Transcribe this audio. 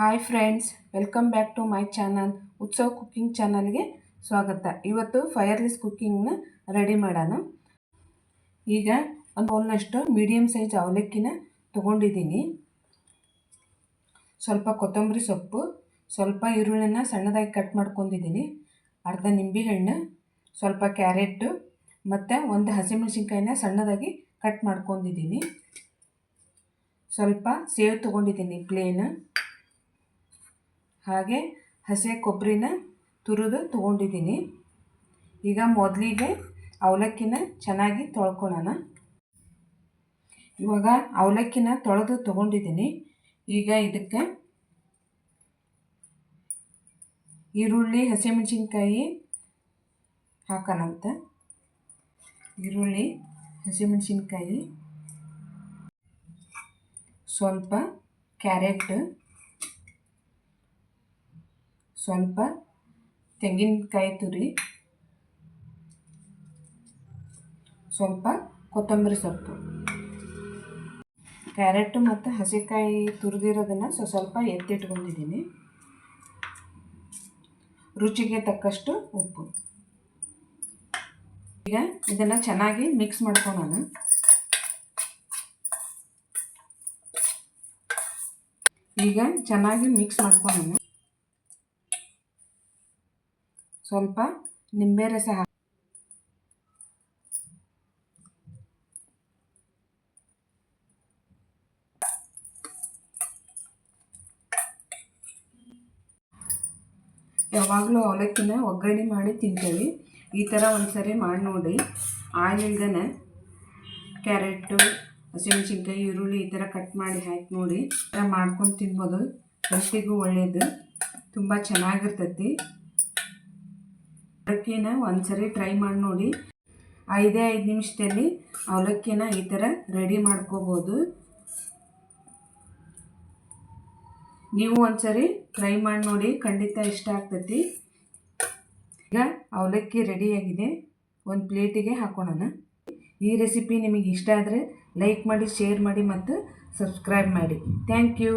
Hi friends welcome back to my channel Utsav cooking ಚಾನಲ್ಗೆ ಸ್ವಾಗತ. ಇವತ್ತು ಫೈರ್ಲೆಸ್ ಕುಕ್ಕಿಂಗ್ನ ರೆಡಿ ಮಾಡೋಣ. ಈಗ ಒಂದು ಬೌಲ್ನಷ್ಟು ಮೀಡಿಯಮ್ ಸೈಜ್ ಅವಲಕ್ಕಿನ ತೊಗೊಂಡಿದ್ದೀನಿ. ಸ್ವಲ್ಪ ಕೊತ್ತಂಬರಿ ಸೊಪ್ಪು, ಸ್ವಲ್ಪ ಈರುಳ್ಳಿನ ಸಣ್ಣದಾಗಿ ಕಟ್ ಮಾಡ್ಕೊಂಡಿದ್ದೀನಿ. ಅರ್ಧ ನಿಂಬೆಹಣ್ಣು, ಸ್ವಲ್ಪ ಕ್ಯಾರೆಟು ಮತ್ತು ಒಂದು ಹಸಿಮೆಣಸಿನ್ಕಾಯಿನ ಸಣ್ಣದಾಗಿ ಕಟ್ ಮಾಡ್ಕೊಂಡಿದ್ದೀನಿ. ಸ್ವಲ್ಪ ಸೇವ್ ತೊಗೊಂಡಿದ್ದೀನಿ ಪ್ಲೇನ್ ಹಾಗೆ ಹಸಿ ಕೊಬ್ಬರಿನ ತುರಿದು ತೊಗೊಂಡಿದ್ದೀನಿ. ಈಗ ಮೊದಲಿಗೆ ಅವಲಕ್ಕಿನ ಚೆನ್ನಾಗಿ ತೊಳ್ಕೊಳ್ಳೋಣ. ಇವಾಗ ಅವಲಕ್ಕಿನ ತೊಳೆದು ತೊಗೊಂಡಿದ್ದೀನಿ. ಈಗ ಇದಕ್ಕೆ ಈರುಳ್ಳಿ, ಹಸಿಮೆಣಸಿನ್ಕಾಯಿ ಹಾಕೋಣಂತ. ಈರುಳ್ಳಿ, ಹಸಿಮೆಣಸಿನ್ಕಾಯಿ, ಸ್ವಲ್ಪ ಕ್ಯಾರೆಟ್ ಸ್ವಲ್ಪ ತೆಂಗಿನಕಾಯಿ ತುರಿ, ಸ್ವಲ್ಪ ಕೊತ್ತಂಬರಿ ಸೊಪ್ಪು. ಕ್ಯಾರೆಟು ಮತ್ತು ಹಸಿಕಾಯಿ ತುರಿದಿರೋದನ್ನು ಸೊ, ಸ್ವಲ್ಪ ಎತ್ತಿಟ್ಕೊಂಡಿದ್ದೀನಿ. ರುಚಿಗೆ ತಕ್ಕಷ್ಟು ಉಪ್ಪು. ಈಗ ಇದನ್ನು ಚೆನ್ನಾಗಿ ಮಿಕ್ಸ್ ಮಾಡ್ಕೊಳ್ಳೋಣ ಈಗ ಚೆನ್ನಾಗಿ ಮಿಕ್ಸ್ ಮಾಡ್ಕೊಳ್ಳೋಣ ಸ್ವಲ್ಪ ನಿಂಬೆ ರಸ ಯಾವಾಗಲೂ ಅವಲಕ್ಕಿನ ಒಗ್ಗರಣೆ ಮಾಡಿ ತಿಂತೇವೆ. ಈ ಥರ ಒಂದು ಸರಿ ಮಾಡಿ ನೋಡಿ. ಆಯಿಲ್ ಕ್ಯಾರೆಟು, ಹಸಿಮೆಣಸಿನ್ಕಾಯಿ, ಈರುಳ್ಳಿ ಈ ಥರ ಕಟ್ ಮಾಡಿ ಹಾಕಿ ನೋಡಿ. ಥರ ಮಾಡ್ಕೊಂಡು ತಿನ್ಬೋದು. ಹೆಲ್ತಿಗೂ ಒಳ್ಳೆಯದು ತುಂಬ ಚೆನ್ನಾಗಿರ್ತೈತಿ. ಅವಲಕ್ಕಿನ ಒಂದ್ಸರಿ ಟ್ರೈ ಮಾಡಿ ನೋಡಿ. ಐದೇ ಐದು ನಿಮಿಷದಲ್ಲಿ ಅವಲಕ್ಕಿನ ಈ ಥರ ರೆಡಿ ಮಾಡ್ಕೋಬೋದು. ನೀವು ಒಂದ್ಸರಿ ಟ್ರೈ ಮಾಡಿ ನೋಡಿ, ಖಂಡಿತ ಇಷ್ಟ ಆಗ್ತೈತಿ. ಈಗ ಅವಲಕ್ಕಿ ರೆಡಿಯಾಗಿದೆ ಒಂದು ಪ್ಲೇಟಿಗೆ ಹಾಕೋಣ ಈ ರೆಸಿಪಿ ನಿಮಗೆ ಇಷ್ಟ ಆದರೆ ಲೈಕ್ ಮಾಡಿ ಶೇರ್ ಮಾಡಿ ಮತ್ತು ಸಬ್ಸ್ಕ್ರೈಬ್ ಮಾಡಿ. Thank you